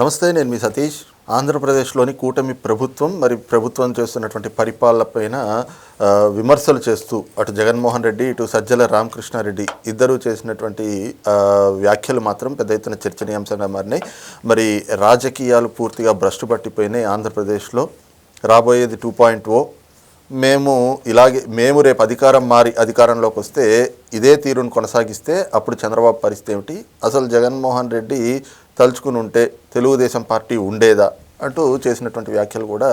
నమస్తే నేను మీ సతీష్. ఆంధ్రప్రదేశ్లోని కూటమి ప్రభుత్వం మరి ప్రభుత్వం చేస్తున్నటువంటి పరిపాలనపైన విమర్శలు చేస్తూ అటు జగన్మోహన్ రెడ్డి ఇటు సజ్జల రామకృష్ణారెడ్డి ఇద్దరూ చేసినటువంటి వ్యాఖ్యలు మాత్రం పెద్ద ఎత్తున చర్చనీయాంశంగా మారినాయి. మరి రాజకీయాలు పూర్తిగా భ్రష్టు పట్టిపోయినాయి ఆంధ్రప్రదేశ్లో. రాబోయేది టూ పాయింట్ ఓ. మేము ఇలాగే మేము రేపు అధికారం మారి అధికారంలోకి వస్తే ఇదే తీరును కొనసాగిస్తే అప్పుడు చంద్రబాబు పరిస్థితి ఏమిటి? అసలు జగన్మోహన్ రెడ్డి తలుచుకుని ఉంటే తెలుగుదేశం పార్టీ ఉండేదా అంటూ చేసినటువంటి వ్యాఖ్యలు కూడా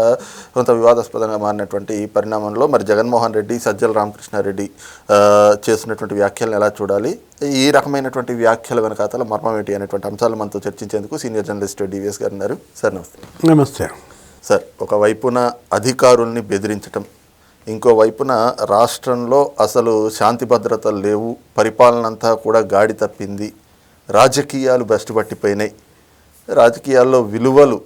కొంత వివాదాస్పదంగా మారినటువంటి పరిణామంలో. మరి జగన్మోహన్ రెడ్డి సజ్జల రామకృష్ణారెడ్డి చేసినటువంటి వ్యాఖ్యలను ఎలా చూడాలి? ఈ రకమైనటువంటి వ్యాఖ్యల వెనకాతల మర్మం ఏంటి అనేటువంటి అంశాలు మనతో చర్చించేందుకు సీనియర్ జర్నలిస్ట్ డివిఎస్ గారు ఉన్నారు. సార్ నమస్తే. నమస్తే. సార్ ఒకవైపున అధికారుల్ని బెదిరించటం ఇంకో వైపున రాష్ట్రంలో అసలు శాంతి భద్రతలు లేవు పరిపాలన అంతా కూడా గాడి తప్పింది రాజకీయాలు బెస్ట్ పట్టిపోయినాయి. రాజకీయాల్లో విలువలు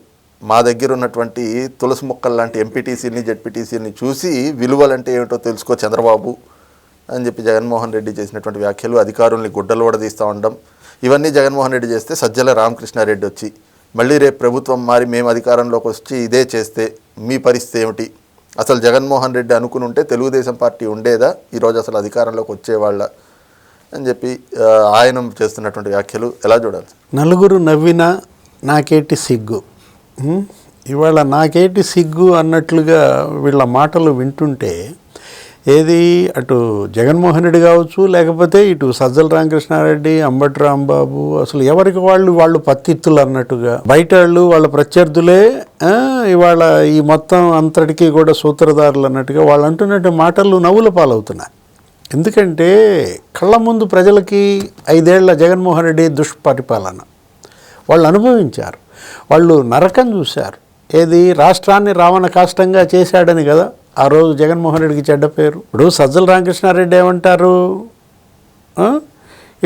మా దగ్గర ఉన్నటువంటి తులసి మొక్కలు లాంటి ఎంపీటీసీని జెడ్పీటీసీని చూసి విలువలంటే ఏమిటో తెలుసుకో చంద్రబాబు అని చెప్పి జగన్మోహన్ రెడ్డి చేసినటువంటి వ్యాఖ్యలు అధికారుల్ని గుడ్డలు వడదీస్తూ ఉండడం ఇవన్నీ జగన్మోహన్ రెడ్డి చేస్తే సజ్జల రామకృష్ణారెడ్డి వచ్చి మళ్ళీ రేపు ప్రభుత్వం మారి మేము అధికారంలోకి వచ్చి ఇదే చేస్తే మీ పరిస్థితి ఏమిటి? అసలు జగన్మోహన్ రెడ్డి అనుకుని ఉంటే తెలుగుదేశం పార్టీ ఉండేదా? ఈరోజు అసలు అధికారంలోకి వచ్చేవాళ్ళ అని చెప్పి ఆయన చేస్తున్నటువంటి వ్యాఖ్యలు ఎలా చూడాలి? నలుగురు నవ్వినా నాకేటి సిగ్గు? ఇవాళ నాకేటి సిగ్గు అన్నట్లుగా వీళ్ళ మాటలు వింటుంటే ఏది అటు జగన్మోహన్ రెడ్డి కావచ్చు లేకపోతే ఇటు సజ్జల రామకృష్ణారెడ్డి అంబటి రాంబాబు అసలు ఎవరికి వాళ్ళు వాళ్ళు పత్తిత్తులు అన్నట్టుగా? బయట వాళ్ళు వాళ్ళ ప్రత్యర్థులే ఇవాళ ఈ మొత్తం అంతటికీ కూడా సూత్రధారులు అన్నట్టుగా వాళ్ళు అంటున్నట్టు మాటలు నవ్వుల పాలవుతున్నాయి. ఎందుకంటే కళ్ళ ముందు ప్రజలకి ఐదేళ్ళ జగన్మోహన్ రెడ్డి దుష్పరిపాలన. వాళ్ళు అనుభవించారు. వాళ్ళు నరకం చూశారు. ఏది? రాష్ట్రాన్ని రావణ కాష్టంగా చేశాడని కదా. ఆ రోజు జగన్మోహన్ రెడ్డికి చెడ్డ పేరు. ఇప్పుడు సజ్జల రామకృష్ణారెడ్డి ఏమంటారు?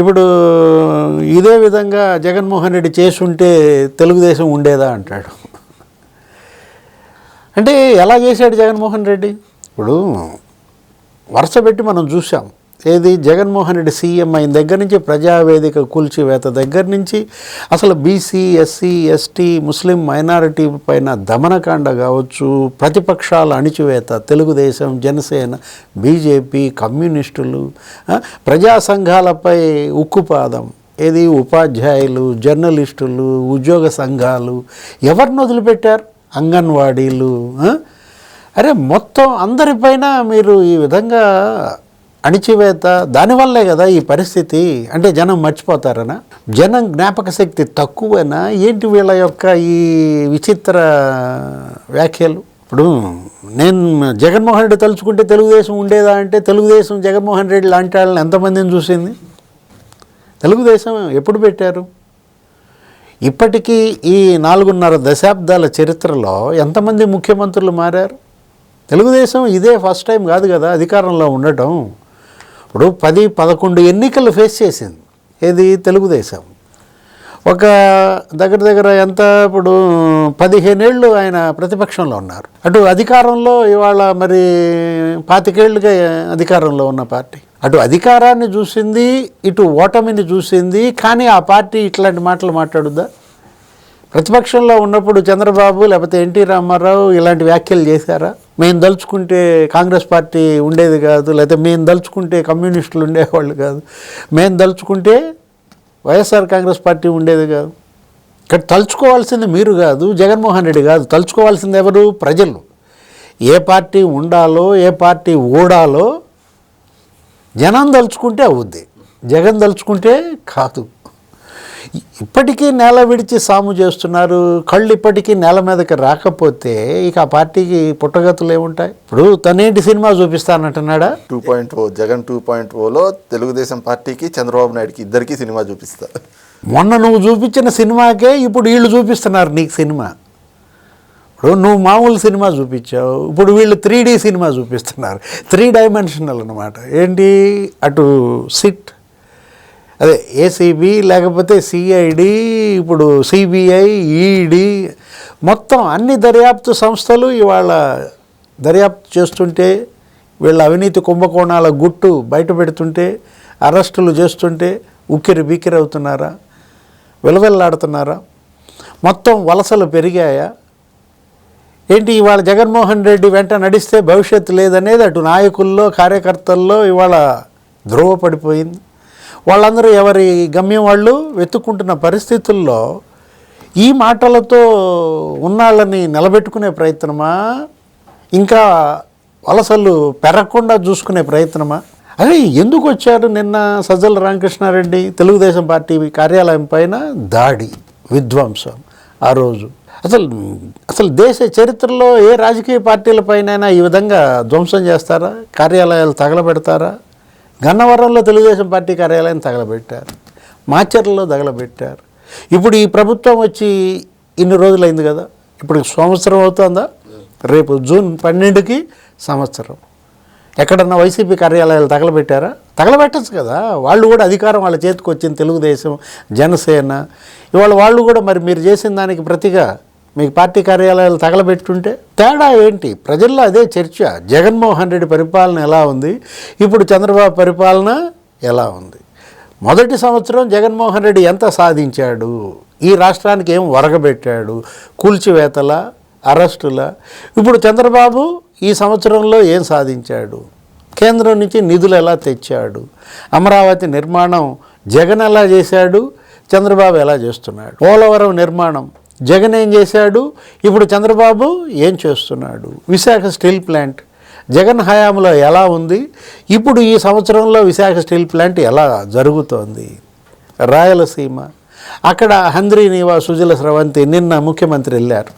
ఇప్పుడు ఇదే విధంగా జగన్మోహన్ రెడ్డి చేసుంటే తెలుగుదేశం ఉండేదా అంటాడు. అంటే ఎలా చేశాడు జగన్మోహన్ రెడ్డి? ఇప్పుడు వరుస పెట్టి మనం చూసాం ఏది? జగన్మోహన్ రెడ్డి సీఎం అయిన దగ్గర నుంచి ప్రజావేదిక కూల్చివేత దగ్గర నుంచి అసలు బీసీ ఎస్సీ ఎస్టీ ముస్లిం మైనారిటీ పైన దమనకాండ కావచ్చు ప్రతిపక్షాల అణిచివేత తెలుగుదేశం జనసేన బీజేపీ కమ్యూనిస్టులు ప్రజా సంఘాలపై ఉక్కుపాదం. ఏది? ఉపాధ్యాయులు జర్నలిస్టులు ఉద్యోగ సంఘాలు ఎవరిని వదిలిపెట్టారు? అంగన్వాడీలు అరే మొత్తం అందరిపైన మీరు ఈ విధంగా అణిచివేత దానివల్లే కదా ఈ పరిస్థితి. అంటే జనం మర్చిపోతారనా? జనం జ్ఞాపక శక్తి తక్కువేనా? ఏంటి వీళ్ళ యొక్క ఈ విచిత్ర వ్యాఖ్యలు? ఇప్పుడు నేను జగన్మోహన్ రెడ్డి తలుచుకుంటే తెలుగుదేశం ఉండేదా అంటే తెలుగుదేశం జగన్మోహన్ రెడ్డి లాంటి వాళ్ళని ఎంతమందిని చూసింది? తెలుగుదేశం ఎప్పుడు పెట్టారు? ఇప్పటికీ ఈ నాలుగున్నర దశాబ్దాల చరిత్రలో ఎంతమంది ముఖ్యమంత్రులు మారారు? తెలుగుదేశం ఇదే ఫస్ట్ టైం కాదు కదా అధికారంలో ఉండటం. ఇప్పుడు పది పదకొండు ఎన్నికలు ఫేస్ చేసింది. ఏది? తెలుగుదేశం. ఒక దగ్గర దగ్గర ఎంత? ఇప్పుడు పదిహేనేళ్ళు ఆయన ప్రతిపక్షంలో ఉన్నారు. అటు అధికారంలో ఇవాళ మరి పాతికేళ్ళుగా అధికారంలో ఉన్న పార్టీ. అటు అధికారాన్ని చూసింది ఇటు ఓటమిని చూసింది కానీ ఆ పార్టీ ఇట్లాంటి మాటలు మాట్లాడుద్దా? ప్రతిపక్షంలో ఉన్నప్పుడు చంద్రబాబు లేకపోతే ఎన్టీ రామారావు ఇలాంటి వ్యాఖ్యలు చేశారా? మేము దలుచుకుంటే కాంగ్రెస్ పార్టీ ఉండేది కాదు లేకపోతే మేము దలుచుకుంటే కమ్యూనిస్టులు ఉండేవాళ్ళు కాదు. మేము దలుచుకుంటే వైఎస్ఆర్ కాంగ్రెస్ పార్టీ ఉండేది కాదు. ఇక్కడ తలుచుకోవాల్సింది మీరు కాదు జగన్మోహన్ రెడ్డి కాదు. తలుచుకోవాల్సింది ఎవరు? ప్రజలు. ఏ పార్టీ ఉండాలో ఏ పార్టీ ఓడాలో జనం దలుచుకుంటే అవుద్ది. జగన్ దలుచుకుంటే కాదు. ఇప్పటికీ నేల విడిచి సాము చేస్తున్నారు. కళ్ళు ఇప్పటికీ నేల మీదకి రాకపోతే ఇక ఆ పార్టీకి పుట్టగతులు ఏముంటాయి? ఇప్పుడు తనేంటి cinema చూపిస్తానంటున్నాడా? Two point O Jagan two point Ola Telugu Desam పార్టీకి చంద్రబాబు నాయుడుకి ఇద్దరికి సినిమా చూపిస్తా. మొన్న నువ్వు చూపించిన సినిమాకే ఇప్పుడు వీళ్ళు చూపిస్తున్నారు నీకు సినిమా. ఇప్పుడు నువ్వు మామూలు సినిమా చూపించావు. ఇప్పుడు వీళ్ళు త్రీ డీ సినిమా చూపిస్తున్నారు. త్రీ డైమెన్షనల్ అనమాట ఏంటి? అటు సిట్ అదే ఏసీబీ లేకపోతే సిఐడి ఇప్పుడు సిబిఐ ఈడీ మొత్తం అన్ని దర్యాప్తు సంస్థలు ఇవాళ దర్యాప్తు చేస్తుంటే వీళ్ళ అవినీతి కుంభకోణాల గుట్టు బయట పెడుతుంటే అరెస్టులు చేస్తుంటే ఉక్కిరి బిక్కిరి అవుతున్నారా? విలవిల్లాడుతున్నారా? మొత్తం వలసలు పెరిగాయా? ఏంటి ఇవాళ జగన్మోహన్ రెడ్డి వెంట నడిస్తే భవిష్యత్తు లేదనేది అటు నాయకుల్లో కార్యకర్తల్లో ఇవాళ ధ్రువపడిపోయింది వాళ్ళందరూ ఎవరి గమ్యం వాళ్ళు వెతుక్కుంటున్న పరిస్థితుల్లో ఈ మాటలతో ఉన్నాళ్ళని నిలబెట్టుకునే ప్రయత్నమా? ఇంకా వలసలు పెరగకుండా చూసుకునే ప్రయత్నమా? అదే ఎందుకు వచ్చారు నిన్న సజ్జల రామకృష్ణారెడ్డి తెలుగుదేశం పార్టీ కార్యాలయం పైన? దాడి విధ్వంసం ఆ రోజు. అసలు అసలు దేశ చరిత్రలో ఏ రాజకీయ పార్టీలపైనైనా ఈ విధంగా ధ్వంసం చేస్తారా? కార్యాలయాలు తగలబెడతారా? గన్నవరంలో తెలుగుదేశం పార్టీ కార్యాలయం తగలబెట్టారు. మాచర్లలో తగలబెట్టారు. ఇప్పుడు ఈ ప్రభుత్వం వచ్చి ఇన్ని రోజులైంది కదా. ఇప్పుడు సంవత్సరం అవుతుందా? రేపు జూన్ పన్నెండుకి సంవత్సరం. ఎక్కడన్నా వైసీపీ కార్యాలయాలు తగలబెట్టారా? తగలబెట్టచ్చు కదా. వాళ్ళు కూడా అధికారం వాళ్ళ చేతికి వచ్చింది తెలుగుదేశం జనసేన. ఇవాళ వాళ్ళు కూడా మరి మీరు చేసిన దానికి ప్రతిగా మీకు పార్టీ కార్యాలయాలు తగలబెట్టుంటే తేడా ఏంటి? ప్రజల్లో అదే చర్చ. జగన్మోహన్ రెడ్డి పరిపాలన ఎలా ఉంది? ఇప్పుడు చంద్రబాబు పరిపాలన ఎలా ఉంది? మొదటి సంవత్సరం జగన్మోహన్ రెడ్డి ఎంత సాధించాడు? ఈ రాష్ట్రానికి ఏం వరగబెట్టాడు? కూల్చివేతల? అరెస్టుల? ఇప్పుడు చంద్రబాబు ఈ సంవత్సరంలో ఏం సాధించాడు? కేంద్రం నుంచి నిధులు ఎలా తెచ్చాడు? అమరావతి నిర్మాణం జగన్ ఎలా చేశాడు? చంద్రబాబు ఎలా చేస్తున్నాడు? పోలవరం నిర్మాణం జగన్ ఏం చేశాడు? ఇప్పుడు చంద్రబాబు ఏం చేస్తున్నాడు? విశాఖ స్టీల్ ప్లాంట్ జగన్ హయాంలో ఎలా ఉంది? ఇప్పుడు ఈ సంవత్సరంలో విశాఖ స్టీల్ ప్లాంట్ ఎలా జరుగుతోంది? రాయలసీమ. అక్కడ హంద్రీనివా సుజల స్రవంతి నిన్న ముఖ్యమంత్రి వెళ్ళారు.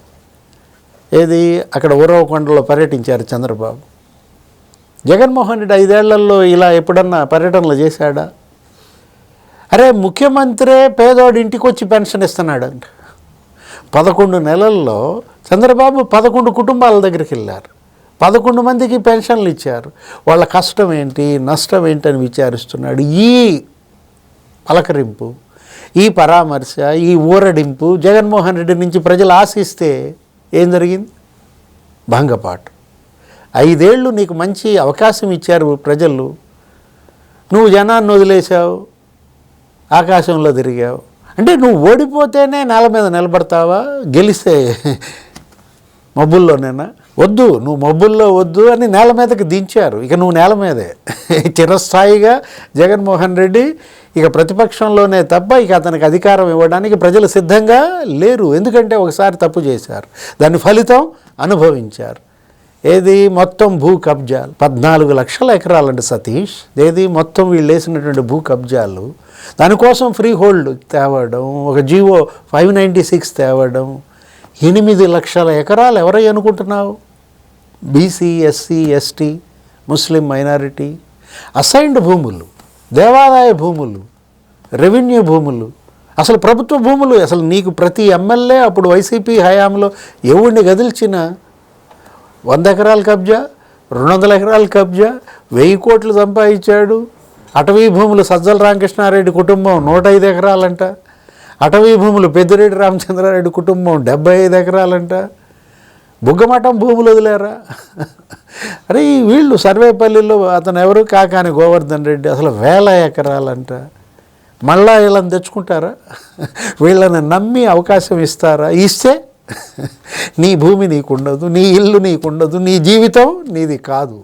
ఏది? అక్కడ ఉరవకొండలో పర్యటించారు చంద్రబాబు. జగన్మోహన్ రెడ్డి ఐదేళ్ళలో ఇలా ఎప్పుడన్నా పర్యటనలు చేశాడా? అరే ముఖ్యమంత్రే పేదోడి ఇంటికి వచ్చి పెన్షన్ ఇస్తున్నాడంట. పదకొండు నెలల్లో చంద్రబాబు పదకొండు కుటుంబాల దగ్గరికి వెళ్ళారు. పదకొండు మందికి పెన్షన్లు ఇచ్చారు. వాళ్ళ కష్టం ఏంటి నష్టం ఏంటి అని విచారిస్తున్నాడు. ఈ పలకరింపు ఈ పరామర్శ ఈ ఊరడింపు జగన్మోహన్ రెడ్డి నుంచి ప్రజలు ఆశిస్తే ఏం జరిగింది? భంగపాటు. ఐదేళ్ళు నీకు మంచి అవకాశం ఇచ్చారు ప్రజలు. నువ్వు జనాన్ని వదిలేశావు. ఆకాశంలో తిరిగావు. అంటే నువ్వు ఓడిపోతేనే నేల మీద నిలబడతావా? గెలిస్తే మబ్బుల్లోనేనా వద్దు నువ్వు మబ్బుల్లో వద్దు అని నేల మీదకి దించారు. ఇక నువ్వు నేల మీదే. చిరస్థాయిగా జగన్మోహన్ రెడ్డి ఇక ప్రతిపక్షంలోనే తప్ప ఇక అతనికి అధికారం ఇవ్వడానికి ప్రజలు సిద్ధంగా లేరు. ఎందుకంటే ఒకసారి తప్పు చేశారు. దాని ఫలితం అనుభవించారు. ఏది మొత్తం భూ కబ్జాలు? పద్నాలుగు లక్షల ఎకరాలండి సతీష్. ఏది మొత్తం వీళ్ళు వేసినటువంటి భూ కబ్జాలు? దానికోసం ఫ్రీ హోల్డ్ తేవడం ఒక జీవో ఫైవ్ నైంటీ సిక్స్ తేవడం ఎనిమిది లక్షల ఎకరాలు ఎవరై అనుకుంటున్నావు? బీసీ ఎస్సీ ఎస్టీ ముస్లిం మైనారిటీ. అసైన్డ్ భూములు దేవాదాయ భూములు రెవెన్యూ భూములు. అసలు ప్రభుత్వ భూములు అసలు నీకు ప్రతి ఎమ్మెల్యే అప్పుడు వైసీపీ హయాంలో ఎవడిని గదిల్చిన వంద ఎకరాల కబ్జా రెండు వందల ఎకరాల కబ్జా వెయ్యి కోట్లు సంపాదించాడు. అటవీ భూములు సజ్జల రామకృష్ణారెడ్డి కుటుంబం నూట ఐదు ఎకరాలంట. అటవీ భూములు పెద్దిరెడ్డి రామచంద్రారెడ్డి కుటుంబం డెబ్బై ఐదు ఎకరాలంట. బుగ్గమఠం భూములు వదిలేరా? అరే ఈ వీళ్ళు సర్వేపల్లిలో అతను ఎవరు? కాకాని గోవర్ధన్ రెడ్డి. అసలు వేల ఎకరాలంట. మళ్ళా వీళ్ళని తెచ్చుకుంటారా? వీళ్ళని నమ్మి అవకాశం ఇస్తారా? ఇస్తే నీ భూమి నీకుండదు నీ ఇల్లు నీకుండదు నీ జీవితం నీది కాదు.